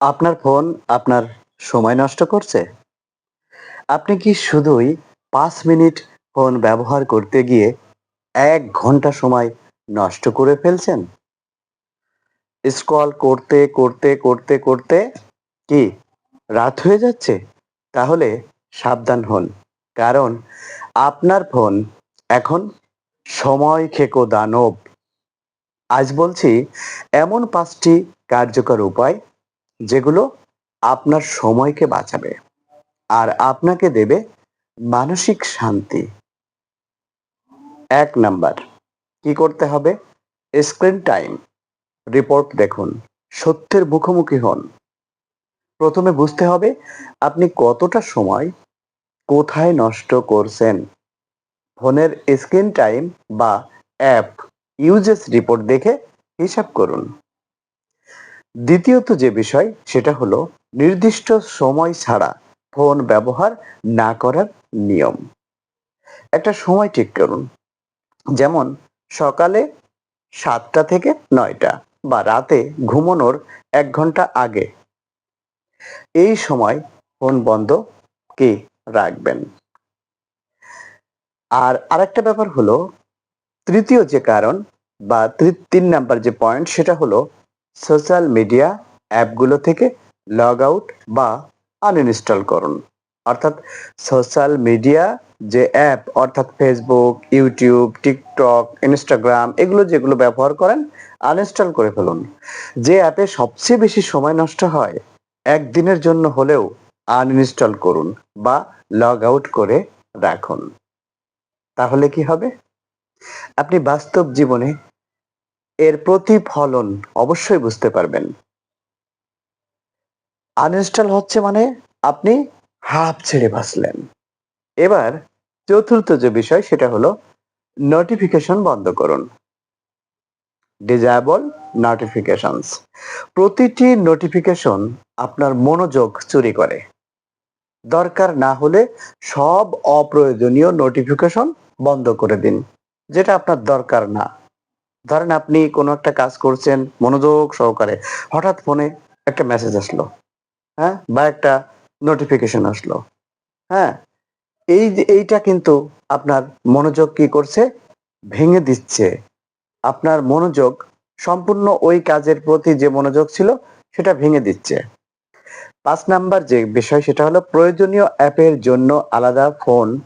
আপনার ফোন আপনার সময় নষ্ট করছে? আপনি কি শুধুই পাঁচ মিনিট ফোন ব্যবহার করতে গিয়ে এক ঘণ্টা সময় নষ্ট করে ফেলছেন? স্ক্রল করতে করতে করতে করতে কি রাত হয়ে যাচ্ছে? তাহলে সাবধান হন, কারণ আপনার ফোন এখন সময় খেকো দানব। আজ বলছি, এমন পাঁচটি কার্যকর উপায় যেগুলো আপনার সময়কে বাঁচাবে আর আপনাকে দেবে মানসিক শান্তি। এক নাম্বার, কি করতে হবে? Screen time. রিপোর্ট দেখুন, সত্যের মুখোমুখি হন। প্রথমে বুঝতে হবে আপনি কতটা সময় কোথায় নষ্ট করছেন। ফোনের স্ক্রিন টাইম বা অ্যাপ ইউজেস রিপোর্ট দেখে হিসাব করুন। দ্বিতীয়ত যে বিষয়, সেটা হলো নির্দিষ্ট সময় ছাড়া ফোন ব্যবহার না করার নিয়ম। একটা সময় ঠিক করুন। যেমন সকালে সাতটা থেকে নয়টা বা রাতে ঘুমানোর এক ঘণ্টা আগে। এই সময় ফোন বন্ধ কি রাখবেন? আর আরেকটা ব্যাপার হলো, তৃতীয় যে কারণ বা তিন নাম্বার যে পয়েন্ট সেটা হলো সোশ্যাল মিডিয়া অ্যাপগুলো থেকে লগ আউট বা আনইনস্টল করুন। অর্থাৎ সোশ্যাল মিডিয়া যে অ্যাপ, অর্থাৎ ফেসবুক, ইউটিউব, টিকটক, ইনস্টাগ্রাম, এগুলো যেগুলো ব্যবহার করেন, আনইনস্টল করে ফেলুন। যে অ্যাপে সবচেয়ে বেশি সময় নষ্ট হয়, একদিনের জন্য হলেও আনইনস্টল করুন বা লগ আউট করে রাখুন। তাহলে কি হবে? আপনি বাস্তব জীবনে এর প্রতিফলন অবশ্যই বুঝতে পারবেন। আনইনস্টল হচ্ছে মানে আপনি হাফ ছেড়ে বাঁচলেন। এবার চতুর্থ যে বিষয় সেটা হলো নোটিফিকেশন বন্ধ করুন। ডিজায়াবল নোটিফিকেশনস প্রতিটি নোটিফিকেশন আপনার মনোযোগ চুরি করে। দরকার না হলে সব অপ্রয়োজনীয় নোটিফিকেশন বন্ধ করে দিন, যেটা আপনার দরকার না। ধরেন আপনি কোনো একটা কাজ করছেন, মনোযোগ সহকারে, হঠাৎ ফোনে একটা মেসেজ আসলো হ্যাঁ? বা একটা নোটিফিকেশন আসলো হ্যাঁ? এই এইটা কিন্তু আপনার মনোযোগ কি করছে? ভেঙে দিচ্ছে। আপনার মনোযোগ সম্পূর্ণ ওই কাজের প্রতি যে মনোযোগ ছিল, সেটা ভেঙে দিচ্ছে। পাঁচ নাম্বার যে বিষয়, সেটা হলো প্রয়োজনীয় অ্যাপের জন্য আলাদা ফোন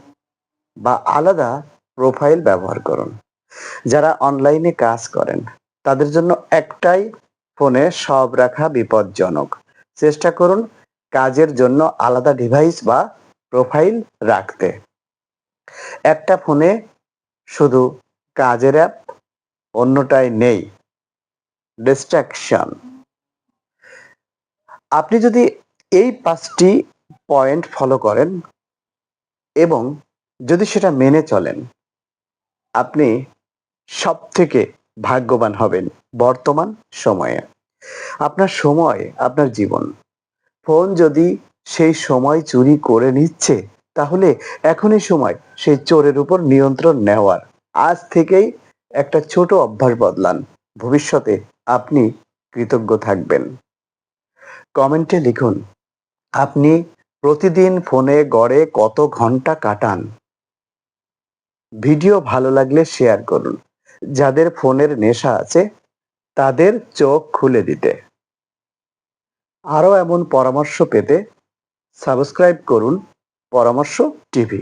বা আলাদা প্রোফাইল ব্যবহার করুন। যারা অনলাইনে কাজ করেন, তাদের জন্য একটাই ফোনে সব রাখা বিপজ্জনক। চেষ্টা করুন কাজের জন্য আলাদা ডিভাইস বা প্রোফাইল রাখতে। একটা ফোনে শুধু কাজের অ্যাপ অন্যটায় নেই। ডিস্ট্রাকশন আপনি যদি এই পাঁচটি পয়েন্ট ফলো করেন এবং যদি সেটা মেনে চলেন, আপনি সব থেকে ভাগ্যবান হবেন বর্তমান সময়ে। আপনার সময়, আপনার জীবন। ফোন যদি সেই সময় চুরি করে নিচ্ছে, তাহলে এখনই সময় সেই চোরের উপর নিয়ন্ত্রণ নেওয়ার। আজ থেকেই একটা ছোট অভ্যাস বদলান। ভবিষ্যতে আপনি কৃতজ্ঞ থাকবেন। কমেন্টে লিখুন, আপনি প্রতিদিন ফোনে গড়ে কত ঘণ্টা কাটান? ভিডিও ভালো লাগলে শেয়ার করুন। যাদের ফোনের নেশা আছে, তাদের চোখ খুলে দিতে। আরও এমন পরামর্শ পেতে সাবস্ক্রাইব করুন পরামর্শ টিভি।